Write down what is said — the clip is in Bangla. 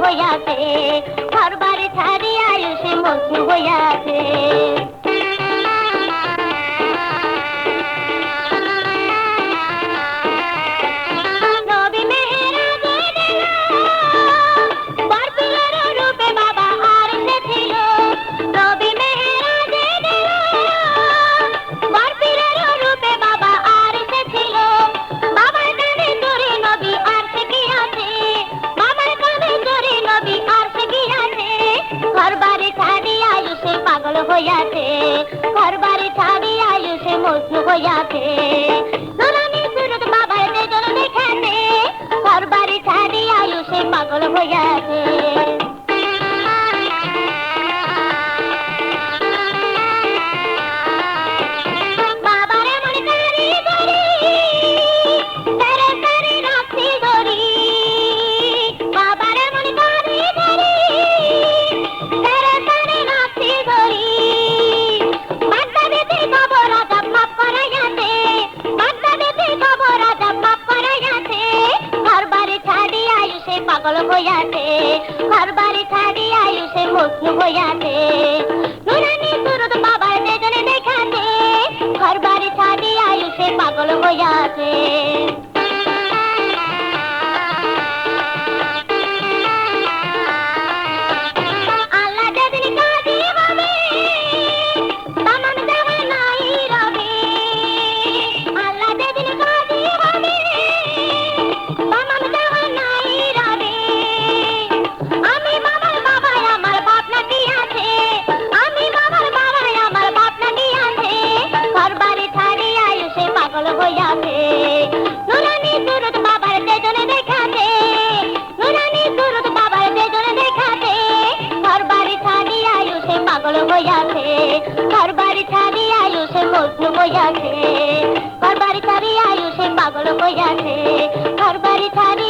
হইয়াছে ঘর বাড়ি ছাড়ি আয়ুষে মজনু হইয়াছে পাগল হইয়াছে ঘর বাড়ি ছাড়ি আয়ুষে মজনু হইয়াছে। নুরানি সুরত বাবার দেখানে ঘর বাড়ি ছাড়ি পাগল হইয়াছে। আয়ুষে পাগল হইয়াছে, ঘর বাড়ি ছাড়ি আয়ুষে মজনু হইয়াছে। নুরানি সুরত বাবার বেদনে দেখাতে, ঘর বাড়ি ছাড়ি আয়ুষে পাগল হইয়াছে। পাগল হইয়াছে। ঘর বাড়ি ছাড়ি আয়ুষে মজনু হইয়াছে। ঘর বাড়ি ছাড়ি আয়ুষে পাগল হইয়াছে। ঘর বাড়ি ছাড়ি